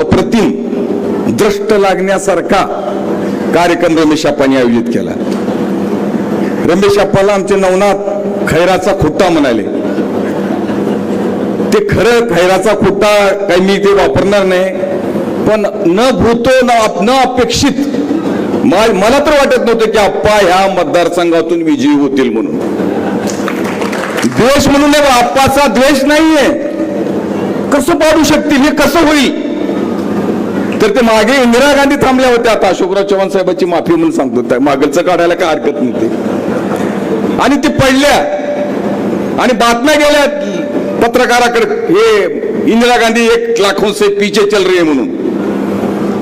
अप्रतिम दृष्ट लागण्यासारखा कार्यक्रम रमेश अप्पांनी आयोजित केला. रमेश अप्पाला आमचे नवनाथ खैराचा खुट्टा म्हणाले. ते खरं खैराचा खुट्टा काही मी ते वापरणार नाही पण न भूतो न न अपेक्षित मला तर वाटत नव्हतं की आप्पा ह्या मतदारसंघातून विजयी होतील म्हणून. द्वेष म्हणून आप्पाचा द्वेष नाहीये. कसं पाडू शकतील हे कसं होईल? तर ते मागे इंदिरा गांधी थांबल्या होत्या आता अशोकराव चव्हाण साहेबांची माफी म्हणून सांगतो मागलचं काढायला काय हरकत नव्हती आणि ते पडल्या आणि बातम्या गेल्या पत्रकाराकडे हे इंदिरा गांधी एक लाखों से पीछे चल रही है म्हणून.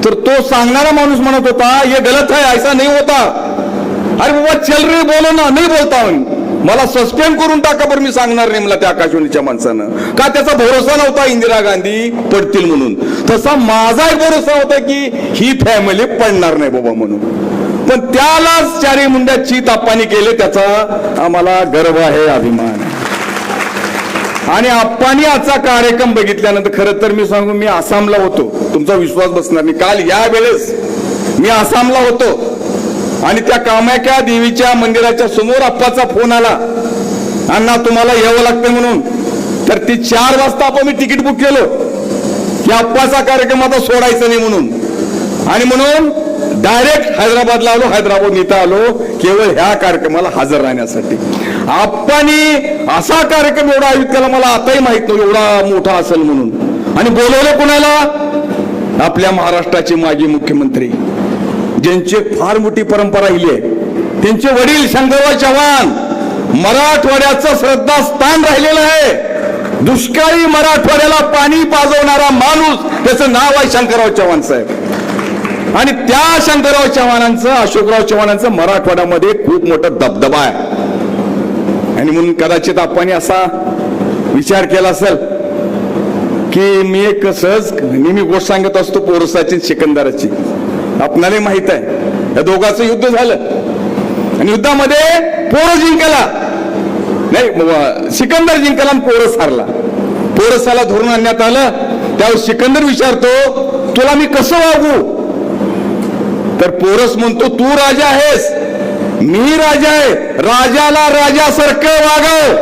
तर तो सांगणारा माणूस म्हणत होता ये गलत आहे ऐसा नाही होता. अरे बाबा चल रही बोलो ना. नाही बोलता मला सस्पेंड करून टाका बरं मी सांगणार नाही मला त्या आकाशवाणीच्या माणसानं. का त्याचा भरोसा नव्हता इंदिरा गांधी पडतील म्हणून. तसा माझा एक भरोसा होता की ही फॅमिली पडणार नाही बाबा म्हणून. पण त्यालाच चारी मुंड्या चीत आप्पानी केले त्याचा आम्हाला गर्व आहे अभिमान आणि आप्पानी आजचा कार्यक्रम बघितल्यानंतर खरं तर मी सांगू मी आसामला होतो. तुमचा विश्वास बसणार मी काल या वेळेस मी आसामला होतो. आणि त्या कामाख्या देवीच्या मंदिराच्या समोर आप्पाचा फोन आला. अण्णा तुम्हाला यावं लागतं म्हणून. तर ती चार वाजता आपण मी तिकीट बुक केलं. की आप्पाचा कार्यक्रम आता सोडायचा नाही म्हणून. आणि म्हणून डायरेक्ट हैदराबादला आलो हैदराबाद नेता आलो केवळ ह्या कार्यक्रमाला हजर राहण्यासाठी. आप्पानी असा कार्यक्रम एवढा आयोजित केला मला आताही माहीत नव्हतं एवढा मोठा असेल म्हणून. आणि बोलवलं कोणाला? आपल्या महाराष्ट्राचे माजी मुख्यमंत्री. ज्यांची फार मोठी परंपरा राहिली आहे. त्यांचे वडील शंकरराव चव्हाण मराठवाड्याचं श्रद्धास्थान राहिलेलं आहे. दुष्काळी मराठवाड्याला पाणी पाजवणारा माणूस त्याचं नाव आहे शंकरराव चव्हाण साहेब. आणि त्या शंकरराव चव्हाणांचं अशोकराव चव्हाणांचं मराठवाड्यामध्ये खूप मोठा दबदबा आहे. आणि म्हणून कदाचित आपण असा विचार केला असेल की मी एक सहज नेहमी गोष्ट सांगत असतो पोरसाची सिकंदराची. आपणाला माहीत आहे. या दोघांचं युद्ध झालं. आणि युद्धामध्ये पोरस जिंकला नाही सिकंदर जिंकला आणि पोरस हारला पोरसाला धरून आणण्यात आलं. त्यावर सिकंदर विचारतो तुला मी कसं वागू? तर पोरस म्हणतो तू राजा आहेस. मी राजा आहे. राजाला राजासारखं वागव.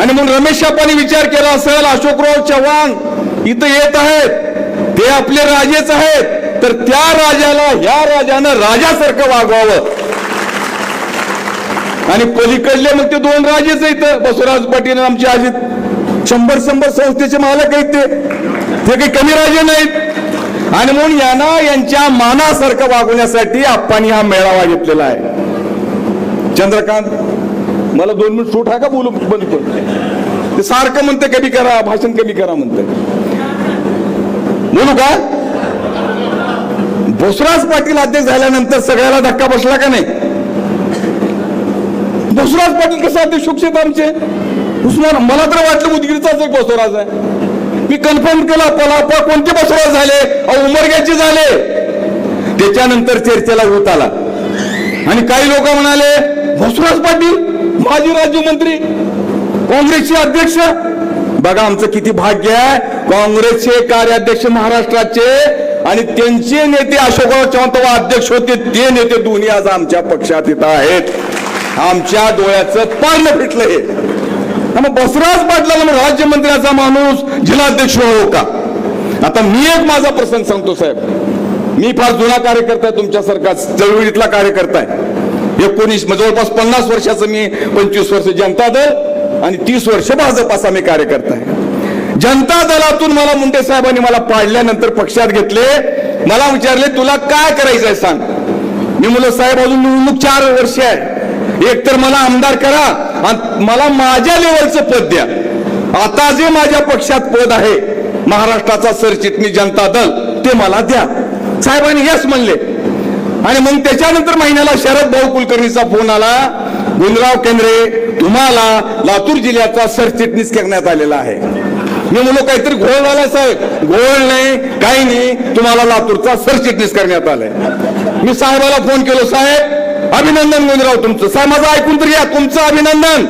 आणि म्हणून रमेश विचार केला असेल अशोकराव चव्हाण इथं येत आहेत. ते आपले राजेच आहेत. तर त्या राजाला या राजानं राजासारखं वागवावं. आणि पलीकडले मग ते दोन राजेच आहेत. बसवराज पाटील आमचे अजित. शंभर शंभर संस्थेचे मालक आहेत ते. ते काही कमी राजे नाहीत. आणि म्हणून यांना यांच्या मानासारखं वागवण्यासाठी आप्पांनी हा मेळावा घेतलेला आहे. चंद्रकांत मला दोन मिनिट सूट हा का बोलू? बंद कर. ते सारखं म्हणते कमी करा भाषण कमी करा म्हणतं. बोलू का? बसवराज पाटील अध्यक्ष झाल्यानंतर सगळ्याला धक्का बसला का नाही? बसवराज पाटील कसं अध्यक्ष होऊ आमचे? उस्मान मला तर वाटलं उदगीरचाच एक बसवराज आहे. मी कन्फर्म केला पलापा कोणते बसवराज झाले? उमरग्याचे झाले. त्याच्यानंतर चर्चेला होत आला. आणि काही लोक म्हणाले बसवराज पाटील माजी राज्यमंत्री काँग्रेसचे अध्यक्ष. बघा आमचं किती भाग्य आहे. काँग्रेसचे कार्याध्यक्ष महाराष्ट्राचे आणि त्यांचे नेते अशोकराव चव्हाण तेव्हा अध्यक्ष होते ते नेते दोन्ही आज आमच्या पक्षात इथं आहेत. आमच्या डोळ्याचं पारणं फिटलं हे मग बसराज पाटलाला मग राज्यमंत्र्याचा माणूस जिल्हाध्यक्ष हो का? आता मी एक माझा प्रसंग सांगतो साहेब. मी फार जुना कार्यकर्ता आहे तुमच्यासारखा चळवळीतला कार्यकर्ता आहे. एकोणीस जवळपास पन्नास वर्षाचं मी पंचवीस वर्ष जनता दल आणि तीस वर्ष भाजप असा मी कार्यकर्ता आहे. जनता दलातून मला मुंडे साहेबांनी मला पाडल्यानंतर पक्षात घेतले. मला विचारले तुला काय करायचंय सांग? मी मुलं साहेब अजून निवडणूक चार वर्ष आहे. एक तर मला आमदार करा आणि मला माझ्या लेवलचं पद द्या. आता जे माझ्या पक्षात पद आहे महाराष्ट्राचा सरचिटणी जनता दल ते मला द्या. साहेबांनी यस म्हणले. आणि मग त्याच्यानंतर महिन्याला शरद भाऊ कुलकर्णीचा फोन आला. गुंडराव केंद्रे तुम्हाला लातूर जिल्ह्याचा सरचिटणीस करण्यात आलेला आहे. मी म्हणलो काहीतरी घोळ झाला साहेब. घोळ नाही काही नाही. तुम्हाला लातूरचा सरचिटणीस करण्यात आलाय. मी साहेबाला फोन केलो साहेब अभिनंदन गुंजराव तुमचं. साहेब माझं ऐकून तरी या. तुमचं अभिनंदन.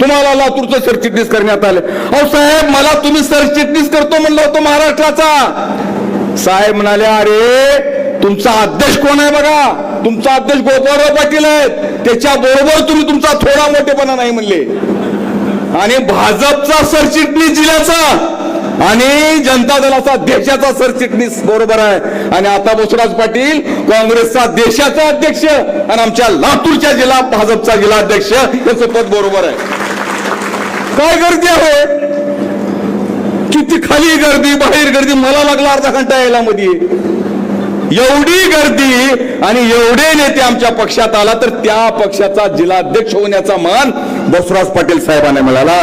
तुम्हाला लातूरचं सरचिटणीस करण्यात आलं अहो साहेब मला तुम्ही सरचिटणीस करतो म्हणलं होतं महाराष्ट्राचा. साहेब म्हणाले अरे तुमचा अध्यक्ष कोण आहे बघा? तुमचा अध्यक्ष गोपाळराव पाटील आहेत. त्याच्या बरोबर तुम्ही तुमचा थोडा मोठेपणा नाही म्हणले. आणि भाजपचा सरचिटणीस जिल्ह्याचा. आणि जनता दलाचा देशाचा सरचिटणीस बरोबर आहे. आणि आता बसवराज पाटील काँग्रेसचा देशाचा अध्यक्ष आणि आमच्या लातूरच्या जिल्हा भाजपचा जिल्हा अध्यक्ष याचं पद बरोबर आहे. काय गर्दी आहे? किती खाली गर्दी बाहेर गर्दी मला लागला अर्धा घंटा यायला मध्ये एवढी गर्दी आणि एवढे नेते आमच्या पक्षात आला तर त्या पक्षाचा जिल्हाध्यक्ष होण्याचा मान बसवराज पाटील साहेबांना मिळाला.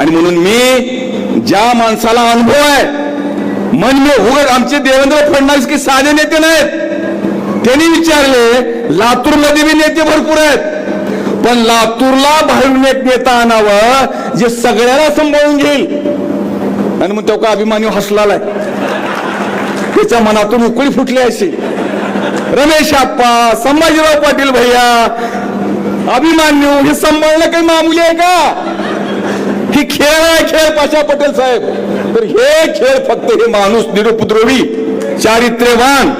आणि म्हणून मी ज्या माणसाला अनुभव आहे मन मी उघड आमचे देवेंद्र फडणवीस की साधे नेते नाहीत. त्यांनी विचारले लातूरमध्ये बी नेते भरपूर आहेत. पण लातूरला बाहेरून एक नेता आणावं जे सगळ्याला सांभाळून घेईल. आणि मग तो का अभिमानी हसलाय त्याच्या मनातून उकळी फुटली अशी. रमेश आप्पा संभाजीराव पाटील भैया अभिमान्यू हे सांभाळणं काही मामुली आहे का? ही खेळ आहे खेळ पाशा पटेल साहेब. तर हे खेळ फक्त हे माणूस निरुपद्रवी चारित्र्यवान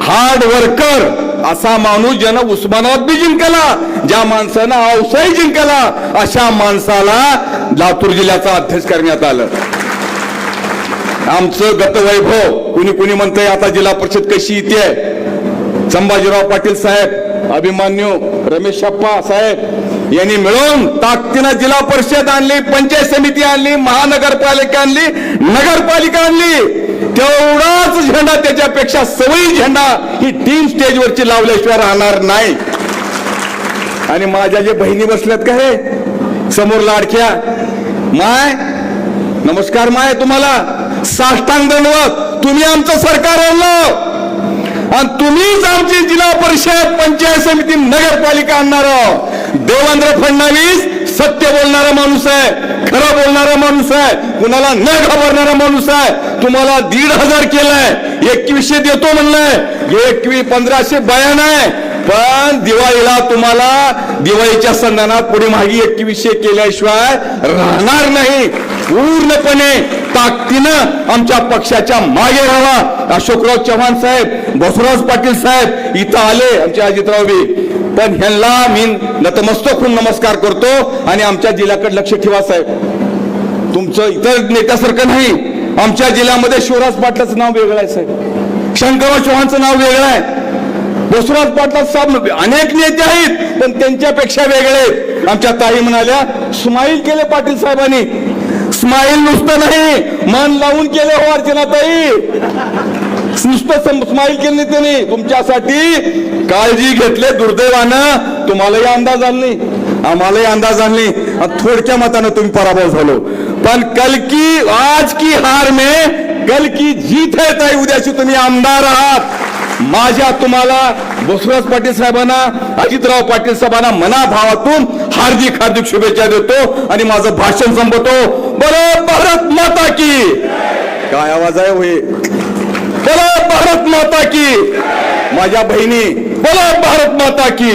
हार्ड वर्कर असा माणूस ज्यानं उस्मानाबाद बी जिंकला ज्या माणसानं औसाही जिंकला अशा माणसाला लातूर जिल्ह्याचा अध्यक्ष करण्यात आलं. आमचं गतवैभव कुणी कुणी म्हणतंय आता जिल्हा परिषद कशी येते? संभाजीराव पाटील साहेब अभिमान्यू रमेश शप्पा साहेब यांनी मिळून ताकदीनं जिल्हा परिषद आणली पंचायत समिती आणली महानगरपालिका आणली नगरपालिका आणली. तेवढाच झेंडा त्याच्यापेक्षा सवयी झेंडा ही टीम स्टेजवरची लावल्याशिवाय राहणार नाही. आणि माझ्या जे बहिणी बसल्यात का हे? समोर लाडक्या. माय नमस्कार माय तुम्हाला. साष्टांग दंडवत. तुम्ही आमचं सरकार आणलं. आणि तुम्हीच आमची जिल्हा परिषद पंचायत समिती नगरपालिका आणणार आहोत. देवेंद्र फडणवीस सत्य बोलणारा माणूस आहे खरं बोलणारा माणूस आहे कुणाला न घाबरणारा माणूस आहे. तुम्हाला दीड हजार केलाय. एकवीसशे देतो म्हणलंय. एकवीस पंधराशे बयान आहे. पण दिवाळीला तुम्हाला दिवाळीच्या संधानात पुढे मागे एकवीसशे केल्याशिवाय राहणार नाही. पूर्णपणे ताकदीनं आमच्या पक्षाच्या मागे राहा. अशोकराव चव्हाण साहेब बसवराज पाटील साहेब इथं आले आमचे अजितराव बी. पण ह्यांना मी नतमस्तक होऊन नमस्कार करतो आणि आमच्या जिल्ह्याकडे लक्ष ठेवा साहेब. तुमचं इतर नेत्यासारखं नाही. आमच्या जिल्ह्यामध्ये शिवराज पाटलाचं नाव वेगळं आहे साहेब. शंकरराव चव्हाणचं नाव वेगळं आहे. बसवराज पाटला साहेब अनेक नेते आहेत पण त्यांच्यापेक्षा वेगळे आहेत. आमच्या ताई म्हणाल्या स्माईल केले पाटील साहेबांनी. स्माईल नुसतं नाही मन लावून केले हो अर्चना ताई. नुसतं स्माईल केलं त्यांनी. तुमच्यासाठी काळजी घेतले दुर्दैवानं तुम्हालाही अंदाज आणली. आम्हालाही अंदाज आणली. थोडक्या मतानं तुम्ही पराभव झालो. पण कल की आज की हार में कल की जीत है ताई उद्याशी तुम्ही आमदार आहात. माझ्या तुम्हाला बसवराज पाटील साहेबांना अजितराव पाटील साहेबांना मनाभावातून हार्दिक हार्दिक शुभेच्छा देतो आणि माझं भाषण संपवतो बरं भारत माता की. काय आवाज आहे होय बोला भारत माता की. माझ्या बहिणी बोला भारत माता की.